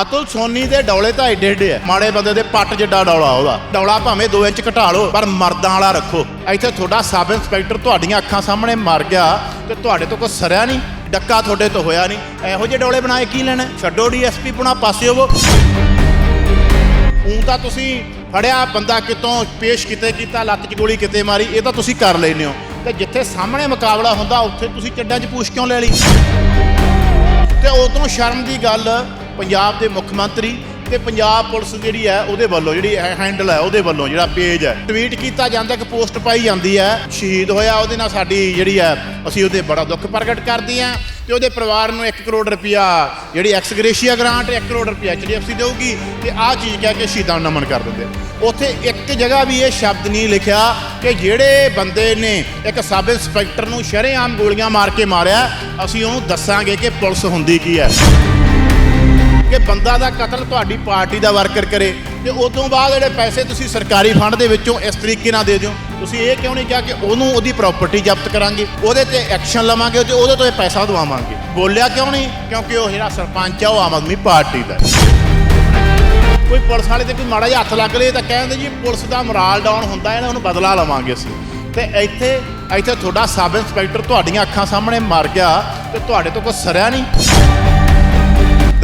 ਅਤੁਲ ਸੋਨੀ ਦੇ ਡੌਲੇ ਤਾਂ ਏਡੇ ਏਡੇ ਆ। ਮਾੜੇ ਬੰਦੇ ਦੇ ਪੱਟ ਜਿੱਡਾ ਡੌਲਾ ਉਹਦਾ। ਡੌਲਾ ਭਾਵੇਂ 2 ਇੰਚ ਘਟਾ ਲਓ, ਪਰ ਮਰਦਾਂ ਵਾਲਾ ਰੱਖੋ। ਇੱਥੇ ਤੁਹਾਡਾ ਸਬ ਇੰਸਪੈਕਟਰ ਤੁਹਾਡੀਆਂ ਅੱਖਾਂ ਸਾਹਮਣੇ ਮਰ ਗਿਆ ਤੇ ਤੁਹਾਡੇ ਤੋਂ ਕੋਈ ਸਰਿਆ ਨਹੀਂ, ਡੱਕਾ ਤੁਹਾਡੇ ਤੋਂ ਹੋਇਆ ਨਹੀਂ। ਇਹੋ ਜਿਹੇ ਡੌਲੇ ਬਣਾਏ ਕੀ ਲੈਣਾ? ਛੱਡੋ ਡੀਐਸਪੀ ਪੁਣਾ, ਪਾਸੇ ਹੋਵੋ। ਊਂ ਤਾਂ ਤੁਸੀਂ ਫੜਿਆ, ਬੰਦਾ ਕਿਤੋਂ ਪੇਸ਼ ਕਿਤੇ ਕੀਤਾ, ਲੱਤ 'ਚ ਗੋਲੀ ਕਿਤੇ ਮਾਰੀ, ਇਹ ਤਾਂ ਤੁਸੀਂ ਕਰ ਲੈਨੇ ਹੋ। ਤੇ ਜਿੱਥੇ ਸਾਹਮਣੇ ਮੁਕਾਬਲਾ ਹੁੰਦਾ, ਉੱਥੇ ਤੁਸੀਂ ਚੱਡਾਂ 'ਚ ਪੂਛ ਕਿਉਂ ਲੈ ਲਈ? ਤੇ ਉਦੋਂ ਸ਼ਰਮ ਦੀ ਗੱਲ ਪੰਜਾਬ ਦੇ ਮੁੱਖ ਮੰਤਰੀ ਤੇ ਪੰਜਾਬ ਪੁਲਿਸ ਜਿਹੜੀ ਹੈ ਉਹਦੇ ਵੱਲੋਂ ਜਿਹੜੀ ਹੈਂਡਲ ਹੈ ਉਹਦੇ ਵੱਲੋਂ ਜਿਹੜਾ ਪੇਜ ਹੈ ਟਵੀਟ ਕੀਤਾ ਜਾਂਦਾ ਕਿ ਪੋਸਟ ਪਾਈ ਜਾਂਦੀ ਹੈ, ਸ਼ਹੀਦ ਹੋਇਆ ਉਹਦੇ ਨਾਲ ਸਾਡੀ ਜਿਹੜੀ ਹੈ, ਅਸੀਂ ਉਹਦੇ ਬੜਾ ਦੁੱਖ ਪ੍ਰਗਟ ਕਰਦੇ ਹਾਂ ਤੇ ਉਹਦੇ ਪਰਿਵਾਰ ਨੂੰ 1 ਕਰੋੜ ਰੁਪਇਆ ਜਿਹੜੀ ਐਕਸਗ੍ਰੇਸ਼ੀਆ ਗ੍ਰਾਂਟ 1 ਕਰੋੜ ਰੁਪਇਆ ਐਚਡੀਐਫਸੀ ਦੇਊਗੀ ਤੇ ਆਹ ਚੀਜ਼ ਕਹਿ ਕੇ ਸ਼ਹੀਦਾਂ ਨੂੰ ਨਮਨ ਕਰ ਦਿੰਦੇ। ਉੱਥੇ ਇੱਕ ਜਗ੍ਹਾ ਵੀ ਇਹ ਸ਼ਬਦ ਨਹੀਂ ਲਿਖਿਆ ਕਿ ਜਿਹੜੇ ਬੰਦੇ ਨੇ ਇੱਕ ਸਬ ਇੰਸਪੈਕਟਰ ਨੂੰ ਸ਼ਰੇਆਮ ਗੋਲੀਆਂ ਮਾਰ ਕੇ ਮਾਰਿਆ, ਅਸੀਂ ਉਹਨੂੰ ਦੱਸਾਂਗੇ ਕਿ ਪੁਲਿਸ ਹੁੰਦੀ ਕੀ ਹੈ। ਕਿ ਬੰਦਾ ਦਾ ਕਤਲ ਤੁਹਾਡੀ ਪਾਰਟੀ ਦਾ ਵਰਕਰ ਕਰੇ ਤੇ ਉਦੋਂ ਬਾਅਦ ਜਿਹੜੇ ਪੈਸੇ ਤੁਸੀਂ ਸਰਕਾਰੀ ਫੰਡ ਦੇ ਵਿੱਚੋਂ ਇਸ ਤਰੀਕੇ ਨਾਲ ਦੇ ਦਿਓ। ਤੁਸੀਂ ਇਹ ਕਿਉਂ ਨਹੀਂ ਕਿਹਾ ਕਿ ਉਹਨੂੰ ਉਹਦੀ ਪ੍ਰਾਪਰਟੀ ਜ਼ਬਤ ਕਰਾਂਗੇ? ਉਹਦੇ ਤੇ ਐਕਸ਼ਨ ਲਵਾਂਗੇ ਤੇ ਉਹਦੇ ਤੋਂ ਇਹ ਪੈਸਾ ਦਵਾਵਾਂਗੇ। ਬੋਲਿਆ ਕਿਉਂ ਨਹੀਂ? ਕਿਉਂਕਿ ਉਹ ਜਿਹੜਾ ਸਰਪੰਚ ਆ, ਉਹ ਆਮ ਆਦਮੀ ਪਾਰਟੀ ਦਾ। ਕੋਈ ਪੁਲਿਸ ਵਾਲੇ ਤੇ ਕੋਈ ਮਾੜਾ ਜਿਹਾ ਹੱਥ ਲੱਗ ਲੇ ਤਾਂ ਕਹਿੰਦੇ ਜੀ, ਪੁਲਿਸ ਦਾ ਮੋਰਾਲ ਡਾਊਨ ਹੁੰਦਾ ਹੈ ਨਾ ਉਹਨੂੰ ਬਦਲਾ ਲਵਾਂਗੇ ਅਸੀਂ। ਤੇ ਇੱਥੇ ਇੱਥੇ ਤੁਹਾਡਾ ਸਬ ਇੰਸਪੈਕਟਰ ਤੁਹਾਡੀਆਂ ਅੱਖਾਂ ਸਾਹਮਣੇ ਮਰ ਗਿਆ ਤੇ ਤੁਹਾਡੇ ਤੋਂ ਕੋਈ ਸਰਿਆ ਨਹੀਂ।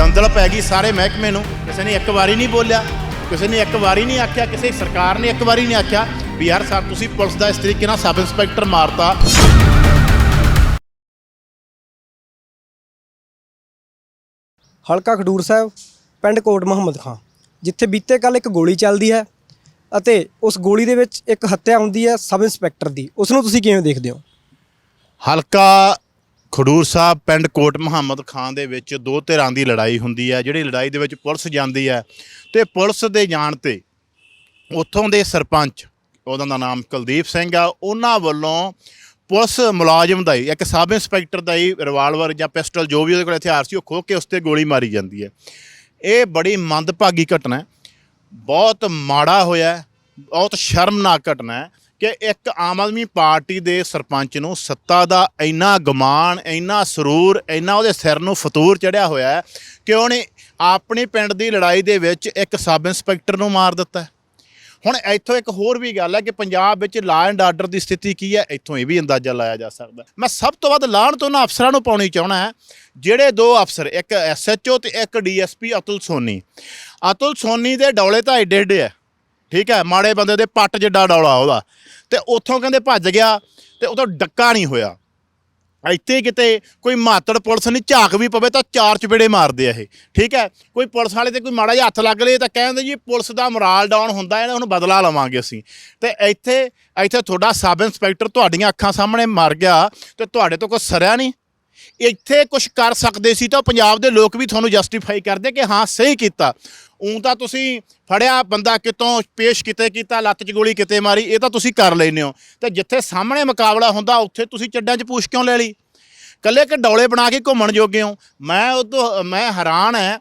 ਦੰਦਲ ਪੈ ਗਈ ਸਾਰੇ ਮਹਿਕਮੇ ਨੂੰ। ਕਿਸੇ ਨੇ ਇੱਕ ਵਾਰੀ ਨਹੀਂ ਬੋਲਿਆ ਕਿਸੇ ਨੇ ਇੱਕ ਵਾਰੀ ਨਹੀਂ ਆਖਿਆ ਕਿਸੇ ਸਰਕਾਰ ਨੇ ਇੱਕ ਵਾਰੀ ਨਹੀਂ ਆਖਿਆ ਵੀ ਯਾਰ ਸਰ ਤੁਸੀਂ ਪੁਲਿਸ ਦਾ ਇਸ ਤਰੀਕੇ ਨਾਲ ਸਬ ਇੰਸਪੈਕਟਰ ਮਾਰਤਾ। ਹਲਕਾ ਖਡੂਰ ਸਾਹਿਬ ਪਿੰਡ ਕੋਟ ਮੁਹੰਮਦ ਖਾਂ ਜਿੱਥੇ ਬੀਤੇ ਕੱਲ ਇੱਕ ਗੋਲੀ ਚੱਲਦੀ ਹੈ ਅਤੇ ਉਸ ਗੋਲੀ ਦੇ ਵਿੱਚ ਇੱਕ ਹੱਤਿਆ ਹੁੰਦੀ ਹੈ ਸਬ ਇੰਸਪੈਕਟਰ ਦੀ। ਉਸ ਨੂੰ ਤੁਸੀਂ ਕਿਵੇਂ ਦੇਖਦੇ ਹੋ? ਹਲਕਾ ਖਡੂਰ ਸਾਹਿਬ ਪਿੰਡ ਕੋਟ ਮੁਹੰਮਦ ਖਾਨ ਦੇ ਵਿੱਚ ਦੋ ਧਿਰਾਂ ਦੀ ਲੜਾਈ ਹੁੰਦੀ ਹੈ, ਜਿਹੜੀ ਲੜਾਈ ਦੇ ਵਿੱਚ ਪੁਲਿਸ ਜਾਂਦੀ ਹੈ ਤੇ ਪੁਲਿਸ ਦੇ ਜਾਣ ਤੇ ਉੱਥੋਂ ਦੇ ਸਰਪੰਚ ਉਹਨਾਂ ਦਾ ਨਾਮ ਕੁਲਦੀਪ ਸਿੰਘ ਆ, ਉਹਨਾਂ ਵੱਲੋਂ ਪੁਲਿਸ ਮੁਲਾਜ਼ਮ ਦਾ ਹੀ, ਇੱਕ ਸਬ ਇੰਸਪੈਕਟਰ ਦਾ ਹੀ ਰਿਵਾਲਵਰ ਜਾਂ ਪਿਸਟਲ ਜੋ ਵੀ ਉਹਦੇ ਕੋਲ ਹਥਿਆਰ ਸੀ, ਉਹ ਖੋਹ ਕੇ ਉਸ ਤੇ ਗੋਲੀ ਮਾਰੀ ਜਾਂਦੀ ਹੈ। ਇਹ ਬੜੀ ਮੰਦਭਾਗੀ ਘਟਨਾ ਹੈ, ਬਹੁਤ ਮਾੜਾ ਹੋਇਆ ਬਹੁਤ ਸ਼ਰਮਨਾਕ ਘਟਨਾ ਹੈ। ਕਿ ਇੱਕ ਆਮ ਆਦਮੀ ਪਾਰਟੀ ਦੇ ਸਰਪੰਚ ਨੂੰ ਸੱਤਾ ਦਾ ਇੰਨਾ ਗਮਾਨ, ਇੰਨਾ ਸਰੂਰ, ਇੰਨਾ ਉਹਦੇ ਸਿਰ ਨੂੰ ਫਤੂਰ ਚੜਿਆ ਹੋਇਆ ਹੈ ਕਿ ਉਹਨੇ ਆਪਣੇ ਪਿੰਡ ਦੀ ਲੜਾਈ ਦੇ ਵਿੱਚ ਇੱਕ ਸਬ ਇੰਸਪੈਕਟਰ ਨੂੰ ਮਾਰ ਦਿੱਤਾ ਹੁਣ ਇੱਥੋਂ ਇੱਕ ਹੋਰ ਵੀ ਗੱਲ ਹੈ ਕਿ ਪੰਜਾਬ ਵਿੱਚ ਲਾ ਐਂਡ ਆਰਡਰ ਦੀ ਸਥਿਤੀ ਕੀ ਹੈ? ਇੱਥੋਂ ਇਹ ਵੀ ਅੰਦਾਜ਼ਾ ਲਾਇਆ ਜਾ ਸਕਦਾ ਮੈਂ ਸਭ ਤੋਂ ਵੱਧ ਲਾਹਣ ਤੋਂ ਉਹਨਾਂ ਅਫਸਰਾਂ ਨੂੰ ਪਾਉਣੀ ਚਾਹਣਾ ਹੈ, ਜਿਹੜੇ ਦੋ ਅਫਸਰ, ਇੱਕ ਐਸਐਚਓ ਤੇ ਇੱਕ ਡੀਐਸਪੀ ਅਤੁਲ ਸੋਨੀ। ਅਤੁਲ ਸੋਨੀ ਦੇ ਡੌਲੇ ਤਾਂ ਐਡੇ ਐਡੇ ਆ ਠੀਕ ਹੈ, ਮਾੜੇ ਬੰਦੇ ਦੇ ਪੱਟ ਜਿੱਡਾ ਡੌਲਾ ਉਹਦਾ। ਤੇ ਉੱਥੋਂ ਕਹਿੰਦੇ ਭੱਜ ਗਿਆ ਤੇ ਉਦੋਂ ਡੱਕਾ ਨਹੀਂ ਹੋਇਆ। ਇੱਥੇ ਕਿਤੇ ਕੋਈ ਮਾਤੜ ਪੁਲਿਸ ਨਹੀਂ ਝਾਕ ਵੀ ਪਵੇ ਤਾਂ ਚਾਰ ਚਪੇੜੇ ਮਾਰਦੇ ਆ ਇਹ, ਠੀਕ ਹੈ। ਕੋਈ ਪੁਲਿਸ ਵਾਲੇ ਤੇ ਕੋਈ ਮਾੜਾ ਜਿਹਾ ਹੱਥ ਲੱਗ ਲੇ ਤਾਂ ਕਹਿੰਦੇ ਜੀ ਪੁਲਿਸ ਦਾ ਮੋਰਾਲ ਡਾਊਨ ਹੁੰਦਾ ਹੈ ਨਾ ਉਹਨੂੰ ਬਦਲਾ ਲਵਾਂਗੇ ਅਸੀਂ। ਤੇ ਇੱਥੇ ਇੱਥੇ ਤੁਹਾਡਾ ਸਬ ਇੰਸਪੈਕਟਰ ਤੁਹਾਡੀਆਂ ਅੱਖਾਂ ਸਾਹਮਣੇ ਮਰ ਗਿਆ ਤੇ ਤੁਹਾਡੇ ਤੋਂ ਕੋਈ ਸਰਿਆ ਨਹੀਂ। ਇੱਥੇ ਕੁਝ ਕਰ ਸਕਦੇ ਸੀ ਤਾਂ ਪੰਜਾਬ ਦੇ ਲੋਕ ਵੀ ਤੁਹਾਨੂੰ ਜਸਟੀਫਾਈ ਕਰਦੇ ਕਿ ਹਾਂ, ਸਹੀ ਕੀਤਾ। ਉਂ ਤਾਂ ਤੁਸੀਂ ਫੜਿਆ, ਬੰਦਾ ਕਿਤੋਂ ਪੇਸ਼ ਕਿਤੇ ਕੀਤਾ, ਲੱਤ 'ਚ ਗੋਲੀ ਕਿਤੇ ਮਾਰੀ, ਇਹ ਤਾਂ ਤੁਸੀਂ ਕਰ ਲੈਨੇ ਹੋ। ਤੇ ਜਿੱਥੇ ਸਾਹਮਣੇ ਮੁਕਾਬਲਾ ਹੁੰਦਾ, ਉੱਥੇ ਤੁਸੀਂ ਚੱਡਾਂ 'ਚ ਪੂਛ ਕਿਉਂ ਲੈ ਲਈ? ਕੱਲੇ ਕਿ ਡੌਲੇ ਬਣਾ ਕੇ ਘੁੰਮਣ ਜੋਗੇ ਹੋ। ਮੈਂ ਉਦੋਂ, ਮੈਂ ਹੈਰਾਨ ਹੈ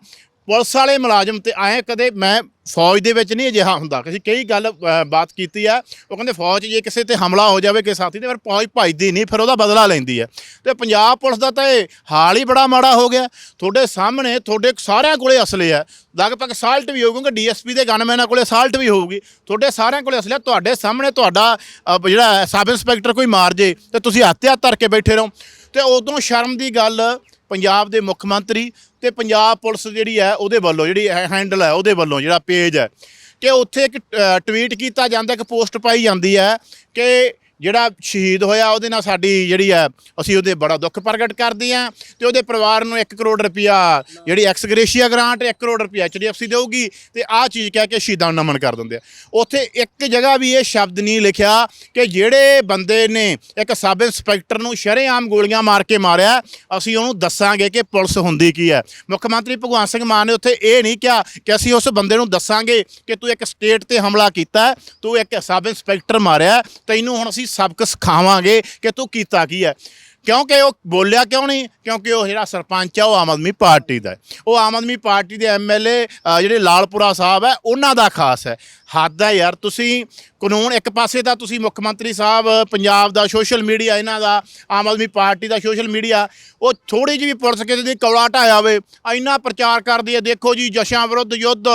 ਪੁਲਿਸ ਵਾਲੇ ਮੁਲਾਜ਼ਮ ਤੇ ਆਏ ਕਦੇ ਮੈਂ ਫੌਜ ਦੇ ਵਿੱਚ ਨਹੀਂ ਅਜਿਹਾ ਹੁੰਦਾ। ਕਿਸੇ ਕਈ ਗੱਲ ਬਾਤ ਕੀਤੀ ਆ, ਉਹ ਕਹਿੰਦੇ ਫੌਜ ਜੇ ਕਿਸੇ ਤੇ ਹਮਲਾ ਹੋ ਜਾਵੇ, ਕਿਸੇ ਸਾਥੀ ਤੇ ਫਿਰ ਫੌਜ ਭੱਜਦੀ ਨਹੀਂ, ਫਿਰ ਉਹਦਾ ਬਦਲਾ ਲੈਂਦੀ ਹੈ ਤੇ ਪੰਜਾਬ ਪੁਲਿਸ ਦਾ ਤਾਂ ਇਹ ਹਾਲ ਹੀ ਬੜਾ ਮਾੜਾ ਹੋ ਗਿਆ। ਤੁਹਾਡੇ ਸਾਹਮਣੇ ਤੁਹਾਡੇ ਸਾਰਿਆਂ ਕੋਲੇ ਅਸਲੇ ਆ। ਲਗਭਗ ਸਾਲਟ ਵੀ ਹੋਊਗਾ ਡੀਐਸਪੀ ਦੇ ਗਨਮੈਨਾਂ ਕੋਲੇ ਸਾਲਟ ਵੀ ਹੋਊਗੀ। ਤੁਹਾਡੇ ਸਾਰਿਆਂ ਕੋਲੇ ਅਸਲੇ ਤੁਹਾਡੇ ਸਾਹਮਣੇ ਤੁਹਾਡਾ ਜਿਹੜਾ ਸਬ ਇੰਸਪੈਕਟਰ ਕੋਈ ਮਾਰ ਜੇ, ਤੇ ਤੁਸੀਂ ਹੱਥ ਧਰ ਕੇ ਬੈਠੇ ਰਹੋ। ਤੇ ਉਦੋਂ ਸ਼ਰਮ ਦੀ ਗੱਲ ਪੰਜਾਬ ਦੇ ਮੁੱਖ ਮੰਤਰੀ ਤੇ ਪੰਜਾਬ ਪੁਲਿਸ ਜਿਹੜੀ ਹੈ ਉਹਦੇ ਵੱਲੋਂ ਜਿਹੜੀ ਹੈਂਡਲ ਹੈ ਉਹਦੇ ਵੱਲੋਂ ਜਿਹੜਾ ਪੇਜ ਹੈ ਕਿ ਉੱਥੇ ਇੱਕ ਟਵੀਟ ਕੀਤਾ ਜਾਂਦਾ, ਇੱਕ ਪੋਸਟ ਪਾਈ ਜਾਂਦੀ ਹੈ ਕਿ ਜਿਹੜਾ ਸ਼ਹੀਦ ਹੋਇਆ ਉਹਦੇ ਨਾਲ ਸਾਡੀ ਜਿਹੜੀ ਹੈ, ਅਸੀਂ ਉਹਦੇ ਬੜਾ ਦੁੱਖ ਪ੍ਰਗਟ ਕਰਦੇ ਹਾਂ ਤੇ ਉਹਦੇ ਪਰਿਵਾਰ ਨੂੰ 1 ਕਰੋੜ ਰੁਪਇਆ ਜਿਹੜੀ ਐਕਸਗ੍ਰੇਸ਼ੀਆ ਗ੍ਰਾਂਟ 1 ਕਰੋੜ ਰੁਪਇਆ ਐਚਡੀਐਫਸੀ ਦੇਊਗੀ ਤੇ ਆਹ ਚੀਜ਼ ਕਹਿ ਕੇ ਸ਼ਹੀਦਾਂ ਨੂੰ ਨਮਨ ਕਰ ਦਿੰਦੇ ਆ। ਉੱਥੇ ਇੱਕ ਜਗ੍ਹਾ ਵੀ ਇਹ ਸ਼ਬਦ ਨਹੀਂ ਲਿਖਿਆ ਕਿ ਜਿਹੜੇ ਬੰਦੇ ਨੇ ਇੱਕ ਸਬ ਇੰਸਪੈਕਟਰ ਨੂੰ ਸ਼ਰੇਆਮ ਗੋਲੀਆਂ ਮਾਰ ਕੇ ਮਾਰਿਆ, ਅਸੀਂ ਉਹਨੂੰ ਦੱਸਾਂਗੇ ਕਿ ਪੁਲਿਸ ਹੁੰਦੀ ਕੀ ਹੈ। ਮੁੱਖ ਮੰਤਰੀ ਭਗਵੰਤ ਸਿੰਘ ਮਾਨ ਨੇ ਉੱਥੇ ਇਹ ਨਹੀਂ ਕਿਹਾ ਕਿ ਅਸੀਂ ਉਸ ਬੰਦੇ ਨੂੰ ਦੱਸਾਂਗੇ ਕਿ ਤੂੰ ਇੱਕ ਸਟੇਟ ਤੇ ਹਮਲਾ ਕੀਤਾ, ਤੂੰ ਇੱਕ ਸਬ ਇੰਸਪੈਕਟਰ ਮਾਰਿਆ, ਤੈਨੂੰ ਹੁਣ ਅਸੀਂ ਸਬਕ ਸਿਖਾਵਾਂਗੇ ਕਿ ਤੂੰ ਕੀਤਾ ਕੀ ਹੈ। ਕਿਉਂਕਿ ਉਹ ਬੋਲਿਆ ਕਿਉਂ ਨਹੀਂ? ਕਿਉਂਕਿ ਉਹ ਜਿਹੜਾ ਸਰਪੰਚ ਆ, ਉਹ ਆਮ ਆਦਮੀ ਪਾਰਟੀ ਦਾ ਹੈ। ਉਹ ਆਮ ਆਦਮੀ ਪਾਰਟੀ ਦੇ ਐਮਐਲਏ ਜਿਹੜੇ ਲਾਲਪੁਰਾ ਸਾਹਿਬ ਹੈ, ਉਹਨਾਂ ਦਾ ਖਾਸ ਹੈ। ਹੱਦ ਹੈ ਯਾਰ, ਤੁਸੀਂ ਕਾਨੂੰਨ ਇੱਕ ਪਾਸੇ ਤਾਂ ਤੁਸੀਂ ਮੁੱਖ ਮੰਤਰੀ ਸਾਹਿਬ, ਪੰਜਾਬ ਦਾ ਸੋਸ਼ਲ ਮੀਡੀਆ, ਇਹਨਾਂ ਦਾ ਆਮ ਆਦਮੀ ਪਾਰਟੀ ਦਾ ਸੋਸ਼ਲ ਮੀਡੀਆ, ਉਹ ਥੋੜੀ ਜਿਹੀ ਵੀ ਪੁਲਿਸ ਕਿਸੇ ਦੀ ਕੌਲਾ ਢਾਇਆ ਹੋਵੇ, ਇੰਨਾ ਪ੍ਰਚਾਰ ਕਰਦੀ ਹੈ, ਦੇਖੋ ਜੀ ਜਸ਼ਾਂ ਵਿਰੁੱਧ ਯੁੱਧ,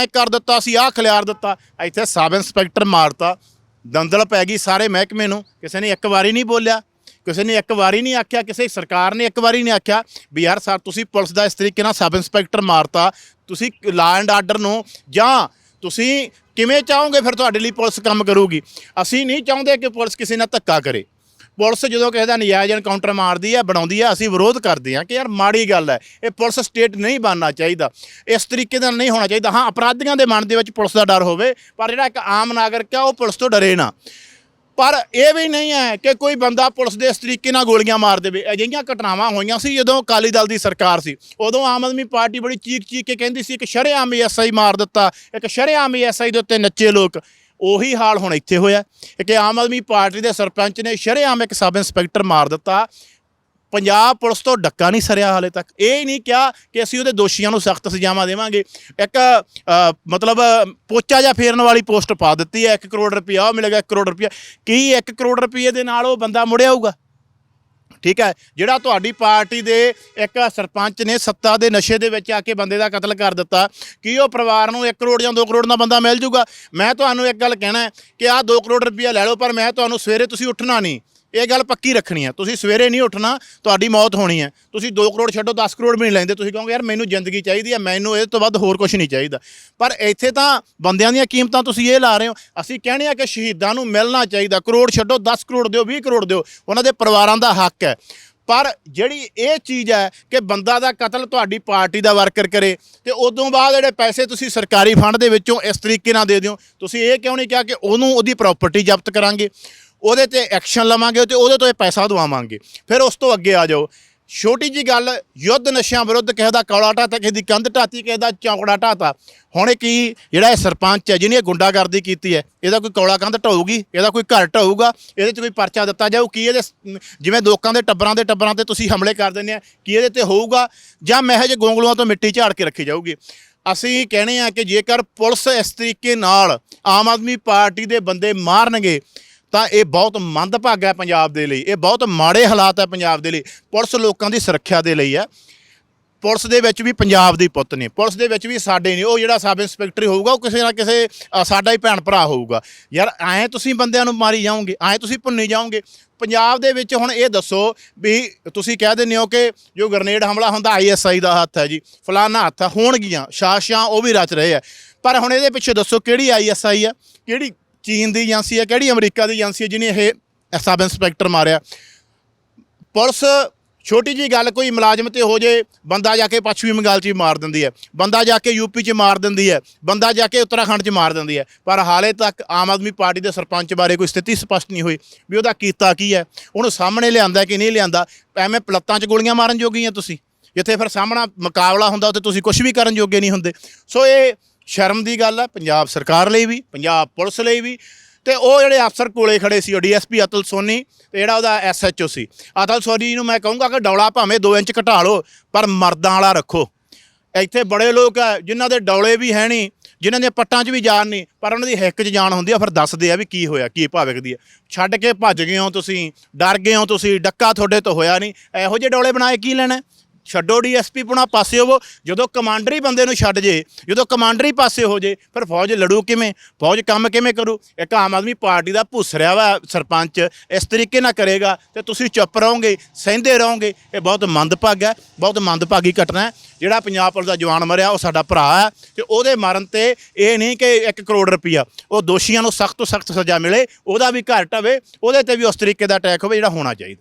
ਐਂ ਕਰ ਦਿੱਤਾ ਸੀ, ਆਹ ਖਿਲਾਰ ਦਿੱਤਾ। ਇੱਥੇ ਸਬ ਇੰਸਪੈਕਟਰ ਮਾਰਤਾ। ਦੰਦਲ ਪੈ ਗਈ ਸਾਰੇ ਮਹਿਕਮੇ ਨੂੰ। ਕਿਸੇ ਨੇ ਇੱਕ ਵਾਰੀ ਨਹੀਂ ਬੋਲਿਆ, ਕਿਸੇ ਨੇ ਇੱਕ ਵਾਰੀ ਨਹੀਂ ਆਖਿਆ, ਕਿਸੇ ਸਰਕਾਰ ਨੇ ਇੱਕ ਵਾਰੀ ਨਹੀਂ ਆਖਿਆ ਵੀ ਯਾਰ ਸਰ, ਤੁਸੀਂ ਪੁਲਿਸ ਦਾ ਇਸ ਤਰੀਕੇ ਨਾਲ ਸਬ ਇੰਸਪੈਕਟਰ ਮਾਰਤਾ, ਤੁਸੀਂ ਲਾ ਐਂਡ ਆਰਡਰ ਨੂੰ, ਜਾਂ ਤੁਸੀਂ ਕਿਵੇਂ ਚਾਹੋਗੇ ਫਿਰ ਤੁਹਾਡੇ ਲਈ ਪੁਲਿਸ ਕੰਮ ਕਰੂਗੀ? ਅਸੀਂ ਨਹੀਂ ਚਾਹੁੰਦੇ ਕਿ ਪੁਲਿਸ ਕਿਸੇ ਨਾਲ ਧੱਕਾ ਕਰੇ। ਪੁਲਿਸ ਜਦੋਂ ਕਿਸੇ ਦਾ ਨਜਾਇਜ਼ ਐਨਕਾਊਂਟਰ ਮਾਰਦੀ ਹੈ ਬਣਾਉਂਦੀ ਹੈ ਅਸੀਂ ਵਿਰੋਧ ਕਰਦੇ ਹਾਂ ਕਿ ਯਾਰ ਮਾੜੀ ਗੱਲ ਹੈ, ਇਹ ਪੁਲਿਸ ਸਟੇਟ ਨਹੀਂ ਬਣਨਾ ਚਾਹੀਦਾ। ਇਸ ਤਰੀਕੇ ਨਾਲ ਨਹੀਂ ਹੋਣਾ ਚਾਹੀਦਾ। ਹਾਂ, ਅਪਰਾਧੀਆਂ ਦੇ ਮਨ ਦੇ ਵਿੱਚ ਪੁਲਿਸ ਦਾ ਡਰ ਹੋਵੇ, ਪਰ ਜਿਹੜਾ ਇੱਕ ਆਮ ਨਾਗਰਿਕ ਹੈ ਉਹ ਪੁਲਿਸ ਤੋਂ ਡਰੇ ਨਾ। ਪਰ ਇਹ ਵੀ ਨਹੀਂ ਹੈ ਕਿ ਕੋਈ ਬੰਦਾ ਪੁਲਿਸ ਦੇ ਇਸ ਤਰੀਕੇ ਨਾਲ ਗੋਲੀਆਂ ਮਾਰ ਦੇਵੇ। ਅਜਿਹੀਆਂ ਘਟਨਾਵਾਂ ਹੋਈਆਂ ਸੀ ਜਦੋਂ ਅਕਾਲੀ ਦਲ ਦੀ ਸਰਕਾਰ ਸੀ। ਉਦੋਂ ਆਮ ਆਦਮੀ ਪਾਰਟੀ ਬੜੀ ਚੀਕ ਚੀਕ ਕੇ ਕਹਿੰਦੀ ਸੀ, ਇੱਕ ਸ਼ਰੇਆਮ ਐਸਆਈ ਮਾਰ ਦਿੱਤਾ, ਇੱਕ ਸ਼ਰੇਆਮ ਐਸਆਈ ਦੇ ਉੱਤੇ ਨੱਚੇ ਲੋਕ। ਉਹੀ ਹਾਲ ਹੁਣ ਇੱਥੇ ਹੋਇਆ। ਕਿ ਆਮ ਆਦਮੀ ਪਾਰਟੀ ਦੇ ਸਰਪੰਚ ਨੇ ਸ਼ਰੇਆਮ ਇੱਕ ਸਬ ਇੰਸਪੈਕਟਰ ਮਾਰ ਦਿੱਤਾ। ਪੰਜਾਬ ਪੁਲਿਸ ਤੋਂ ਡੱਕਾ ਨਹੀਂ ਸਰਿਆ ਹਾਲੇ ਤੱਕ। ਇਹ ਨਹੀਂ ਕਿਹਾ ਕਿ ਅਸੀਂ ਉਹਦੇ ਦੋਸ਼ੀਆਂ ਨੂੰ ਸਖਤ ਸਜ਼ਾਵਾਂ ਦੇਵਾਂਗੇ। ਇੱਕ ਮਤਲਬ ਪੋਚਾ ਜਾਂ ਫੇਰਨ ਵਾਲੀ ਪੋਸਟ ਪਾ ਦਿੱਤੀ ਹੈ। 1 ਕਰੋੜ ਰੁਪਇਆ, ਉਹ ਮਿਲੇਗਾ 1 ਕਰੋੜ ਰੁਪਇਆ। ਕੀ 1 ਕਰੋੜ ਰੁਪਏ ਦੇ ਨਾਲ ਉਹ ਬੰਦਾ ਮੁੜਿਆ ਆਊਗਾ? ਠੀਕ ਹੈ? ਜਿਹੜਾ ਤੁਹਾਡੀ ਪਾਰਟੀ ਦੇ ਇੱਕ ਸਰਪੰਚ ਨੇ ਸੱਤਾ ਦੇ ਨਸ਼ੇ ਦੇ ਵਿੱਚ ਆ ਕੇ ਬੰਦੇ ਦਾ ਕਤਲ ਕਰ ਦਿੱਤਾ, ਕੀ ਉਹ ਪਰਿਵਾਰ ਨੂੰ 1 ਕਰੋੜ ਜਾਂ 2 ਕਰੋੜ ਦਾ ਬੰਦਾ ਮਿਲ ਜੂਗਾ? ਮੈਂ ਤੁਹਾਨੂੰ ਇੱਕ ਗੱਲ ਕਹਿਣਾ ਕਿ ਆਹ 2 ਕਰੋੜ ਰੁਪਇਆ ਲੈ ਲਓ, ਪਰ ਮੈਂ ਤੁਹਾਨੂੰ ਸਵੇਰੇ ਤੁਸੀਂ ਉੱਠਣਾ ਨਹੀਂ। ਇਹ ਗੱਲ ਪੱਕੀ ਰੱਖਣੀ ਹੈ। ਤੁਸੀਂ ਸਵੇਰੇ ਨਹੀਂ ਉੱਠਣਾ, ਤੁਹਾਡੀ ਮੌਤ ਹੋਣੀ ਹੈ। ਤੁਸੀਂ 2 ਕਰੋੜ ਛੱਡੋ 10 ਕਰੋੜ ਵੀ ਨਹੀਂ ਲੈਂਦੇ। ਤੁਸੀਂ ਕਹੋਗੇ, ਯਾਰ, ਮੈਨੂੰ ਜ਼ਿੰਦਗੀ ਚਾਹੀਦੀ ਹੈ, ਮੈਨੂੰ ਇਹ ਤੋਂ ਵੱਧ ਹੋਰ ਕੁਝ ਨਹੀਂ ਚਾਹੀਦਾ। ਪਰ ਇੱਥੇ ਤਾਂ ਬੰਦਿਆਂ ਦੀਆਂ ਕੀਮਤਾਂ ਤੁਸੀਂ ਇਹ ਲਾ ਰਹੇ ਹੋ। ਅਸੀਂ ਕਹਿੰਦੇ ਆ ਕਿ ਸ਼ਹੀਦਾਂ ਨੂੰ ਮਿਲਣਾ ਚਾਹੀਦਾ। ਕਰੋੜ ਛੱਡੋ 10 ਕਰੋੜ ਦਿਓ 20 ਕਰੋੜ ਦਿਓ। ਉਹਨਾਂ ਦੇ ਪਰਿਵਾਰਾਂ ਦਾ ਹੱਕ ਹੈ। ਪਰ ਜਿਹੜੀ ਇਹ ਚੀਜ਼ ਹੈ ਕਿ ਬੰਦਾ ਦਾ ਕਤਲ ਤੁਹਾਡੀ ਪਾਰਟੀ ਦਾ ਵਰਕਰ ਕਰੇ ਤੇ ਉਦੋਂ ਬਾਅਦ ਜਿਹੜੇ ਪੈਸੇ ਤੁਸੀਂ ਸਰਕਾਰੀ ਫੰਡ ਦੇ ਵਿੱਚੋਂ ਇਸ ਤਰੀਕੇ ਨਾਲ ਦੇ ਦਿਓ, ਤੁਸੀਂ ਇਹ ਕਿਉਂ ਨਹੀਂ ਕਿਹਾ ਕਿ ਉਹਨੂੰ ਉਹਦੀ ਪ੍ਰਾਪਰਟੀ ਜ਼ਬਤ ਕਰਾਂਗੇ? ਉਹਦੇ ਤੇ ਐਕਸ਼ਨ ਲਵਾਂਗੇ ਤੇ ਉਹਦੇ ਤੋਂ ਇਹ ਪੈਸਾ ਦਵਾਵਾਂਗੇ। ਫਿਰ ਉਸ ਤੋਂ ਅੱਗੇ ਆ ਜਾਓ। ਛੋਟੀ ਜੀ ਗੱਲ, ਯੁੱਧ ਨਸ਼ਿਆਂ ਵਿਰੁੱਧ ਕਿਸੇ ਦਾ ਕੌਲਾ ਢਾਤਾ, ਕਿਸੇ ਦੀ ਕੰਧ ਢਾਤੀ, ਕਿਸੇ ਦਾ ਚੌਂਕੜਾ ਢਾਤਾ। ਹੁਣ ਇਹ ਕੀ, ਜਿਹੜਾ ਇਹ ਸਰਪੰਚ ਹੈ, ਜਿਹਨੇ ਇਹ ਗੁੰਡਾਗਰਦੀ ਕੀਤੀ ਹੈ, ਇਹਦਾ ਕੋਈ ਕੌਲਾ ਕੰਧ ਢਾਊਗੀ? ਇਹਦਾ ਕੋਈ ਘਰ ਢਾਊਗਾ? ਇਹਦੇ 'ਚ ਕੋਈ ਪਰਚਾ ਦਿੱਤਾ ਜਾਊ? ਕੀ ਇਹਦੇ ਜਿਵੇਂ ਲੋਕਾਂ ਦੇ ਟੱਬਰਾਂ ਦੇ ਟੱਬਰਾਂ ਤੇ ਤੁਸੀਂ ਹਮਲੇ ਕਰ ਦਿੰਦੇ ਆ, ਕੀ ਇਹਦੇ ਤੇ ਹੋਊਗਾ? ਜਾਂ ਮਹਿਜ ਗੋਂਗਲੂਆਂ ਤੋਂ ਮਿੱਟੀ ਝਾੜ ਕੇ ਰੱਖੀ ਜਾਊਗੀ? ਅਸੀਂ ਕਹਿੰਦੇ ਆ ਕਿ ਜੇਕਰ ਪੁਲਿਸ ਇਸ ਤਰੀਕੇ ਨਾਲ ਆਮ ਆਦਮੀ ਪਾਰਟੀ ਦੇ ਬੰਦੇ ਮਾਰਨਗੇ ਤਾਂ ਇਹ ਬਹੁਤ ਮੰਦਭਾਗਾ ਹੈ ਪੰਜਾਬ ਦੇ ਲਈ ਇਹ ਬਹੁਤ ਮਾੜੇ ਹਾਲਾਤ ਹੈ ਪੰਜਾਬ ਦੇ ਲਈ ਪੁਲਿਸ ਲੋਕਾਂ ਦੀ ਸੁਰੱਖਿਆ ਦੇ ਲਈ ਹੈ। ਪੁਲਿਸ ਦੇ ਵਿੱਚ ਵੀ ਪੰਜਾਬ ਦੇ ਪੁੱਤ ਨੇ ਪੁਲਿਸ ਦੇ ਵਿੱਚ ਵੀ ਸਾਡੇ ਨੇ ਉਹ ਜਿਹੜਾ ਸਬ ਇੰਸਪੈਕਟਰ ਹੋਊਗਾ ਉਹ ਕਿਸੇ ਨਾ ਕਿਸੇ ਅ, ਸਾਡਾ ਹੀ ਭੈਣ ਭਰਾ ਹੋਊਗਾ। ਯਾਰ ਐਂ ਤੁਸੀਂ ਬੰਦਿਆਂ ਨੂੰ ਮਾਰੀ ਜਾਓਗੇ ਐਂ ਤੁਸੀਂ ਭੁੰਨੀ ਜਾਓਗੇ। ਪੰਜਾਬ ਦੇ ਵਿੱਚ ਹੁਣ ਇਹ ਦੱਸੋ ਵੀ ਤੁਸੀਂ ਕਹਿ ਦਿੰਦੇ ਹੋ ਕਿ ਜੋ ਗ੍ਰਨੇਡ ਹਮਲਾ ਹੁੰਦਾ ਆਈਐਸਆਈ ਦਾ ਹੱਥ ਹੈ ਜੀ ਫਲਾਨਾ ਹੱਥ ਹੈ ਹੋਣਗੀਆਂ ਸ਼ਾਸ਼ਾਂ ਉਹ ਵੀ ਰਚ ਰਹੇ ਆ ਪਰ ਹੁਣ ਇਹਦੇ ਪਿੱਛੇ ਦੱਸੋ ਕਿਹੜੀ ਆਈਐਸਆਈ ਆ ਕਿਹੜੀ ਚੀਨ ਦੀ ਏਜੰਸੀ ਹੈ, ਕਿਹੜੀ ਅਮਰੀਕਾ ਦੀ ਏਜੰਸੀ ਹੈ, ਜਿਹਨੇ ਇਹ ਸਬ ਇੰਸਪੈਕਟਰ ਮਾਰਿਆ। ਪੁਲਿਸ, ਛੋਟੀ ਜੀ ਗੱਲ, ਕੋਈ ਮੁਲਾਜ਼ਮ ਤੇ ਹੋ ਜੇ, ਬੰਦਾ ਜਾ ਕੇ ਪੱਛਮੀ ਬੰਗਾਲ 'ਚ ਵੀ ਮਾਰ ਦਿੰਦੀ ਹੈ। ਬੰਦਾ ਜਾ ਕੇ ਯੂਪੀ 'ਚ ਮਾਰ ਦਿੰਦੀ ਹੈ। ਬੰਦਾ ਜਾ ਕੇ ਉੱਤਰਾਖੰਡ 'ਚ ਮਾਰ ਦਿੰਦੀ ਹੈ। ਪਰ ਹਾਲੇ ਤੱਕ ਆਮ ਆਦਮੀ ਪਾਰਟੀ ਦੇ ਸਰਪੰਚ ਬਾਰੇ ਕੋਈ ਸਥਿਤੀ ਸਪਸ਼ਟ ਨਹੀਂ ਹੋਈ ਵੀ ਉਹਦਾ ਕੀਤਾ ਕੀ ਹੈ। ਉਹਨੂੰ ਸਾਹਮਣੇ ਲਿਆਂਦਾ ਕਿ ਨਹੀਂ ਲਿਆਂਦਾ, ਐਵੇਂ ਪਲੱਤਾਂ 'ਚ ਗੋਲੀਆਂ ਮਾਰਨ ਜੋਗੀਆਂ ਤੁਸੀਂ। ਜਿੱਥੇ ਫਿਰ ਸਾਹਮਣਾ ਮੁਕਾਬਲਾ ਹੁੰਦਾ, ਉੱਥੇ ਤੁਸੀਂ ਕੁਝ ਵੀ ਕਰਨ ਜੋਗੇ ਨਹੀਂ ਹੁੰਦੇ। ਸੋ ਇਹ ਸ਼ਰਮ ਦੀ ਗੱਲ ਹੈ ਪੰਜਾਬ ਸਰਕਾਰ ਲਈ ਵੀ, ਪੰਜਾਬ ਪੁਲਿਸ ਲਈ ਵੀ, ਤੇ ਉਹ ਜਿਹੜੇ ਅਫਸਰ ਕੋਲੇ ਖੜੇ ਸੀ, ਉਹ ਡੀਐਸਪੀ ਅਤਲ ਸੋਨੀ ਤੇ ਜਿਹੜਾ ਉਹਦਾ ਐਸਐਚਓ ਸੀ। ਅਤਲ ਸੋਨੀ ਨੂੰ ਮੈਂ ਕਹੂੰਗਾ ਕਿ ਡੌਲਾ ਭਾਵੇਂ 2 ਇੰਚ ਘਟਾ ਲਓ, ਪਰ ਮਰਦਾਂ ਵਾਲਾ ਰੱਖੋ। ਇੱਥੇ ਬੜੇ ਲੋਕ ਆ, ਜਿਨ੍ਹਾਂ ਦੇ ਡੌਲੇ ਵੀ ਹੈ ਨਹੀਂ, ਜਿਨ੍ਹਾਂ ਦੇ ਪੱਟਾਂ 'ਚ ਵੀ ਜਾਨ ਨਹੀਂ, ਪਰ ਉਹਨਾਂ ਦੀ ਹਿੱਕ 'ਚ ਜਾਨ ਹੁੰਦੀ ਆ, ਫਿਰ ਦੱਸਦੇ ਆ ਵੀ ਕੀ ਹੋਇਆ, ਕੀ ਭਾਵਿਕਦੀ ਆ। ਛੱਡ ਕੇ ਭੱਜ ਗਏ ਹੋ ਤੁਸੀਂ, ਡਰ ਗਏ ਹੋ ਤੁਸੀਂ, ਡੱਕਾ ਤੁਹਾਡੇ ਤੋਂ ਹੋਇਆ ਨਹੀਂ, ਇਹੋ ਜਿਹੇ ਡੌਲੇ ਬਣਾਏ ਕੀ ਲੈਣਾ? ਛੱਡੋ ਡੀਐਸਪੀ, ਪੁਣਾ ਪਾਸੇ ਹੋਵੋ। ਜਦੋਂ ਕਮਾਂਡਰੀ ਬੰਦੇ ਨੂੰ ਛੱਡ ਜੇ, ਜਦੋਂ ਕਮਾਂਡਰੀ ਪਾਸੇ ਹੋ ਜੇ, ਫਿਰ ਫੌਜ ਲੜੂ ਕਿਵੇਂ? ਫੌਜ ਕੰਮ ਕਿਵੇਂ ਕਰੂ? ਇੱਕ ਆਮ ਆਦਮੀ ਪਾਰਟੀ ਦਾ ਭੁਸਰਿਆ ਵਾ ਸਰਪੰਚ, ਇਸ ਤਰੀਕੇ ਨਾਲ ਕਰੇਗਾ ਤੇ ਤੁਸੀਂ ਚੁੱਪ ਰਹੋਗੇ, ਸਹਿੰਦੇ ਰਹੋਗੇ। ਇਹ ਬਹੁਤ ਮੰਦਭਾਗ ਹੈ, ਬਹੁਤ ਮੰਦਭਾਗੀ ਘਟਨਾ ਹੈ। ਜਿਹੜਾ ਪੰਜਾਬ ਪੁਲਿਸ ਦਾ ਜਵਾਨ ਮਰਿਆ, ਉਹ ਸਾਡਾ ਭਰਾ ਹੈ ਤੇ ਉਹਦੇ ਮਰਨ ਤੇ ਇਹ ਨਹੀਂ ਕਿ 1 ਕਰੋੜ ਰੁਪਈਆ, ਉਹ ਦੋਸ਼ੀਆਂ ਨੂੰ ਸਖਤ ਤੋਂ ਸਖਤ ਸਜ਼ਾ ਮਿਲੇ, ਉਹਦਾ ਵੀ ਘਰ ਟਵੇ, ਉਹਦੇ ਤੇ ਵੀ ਉਸ ਤਰੀਕੇ ਦਾ ਅਟੈਕ ਹੋਵੇ ਜਿਹੜਾ ਹੋਣਾ ਚਾਹੀਦਾ।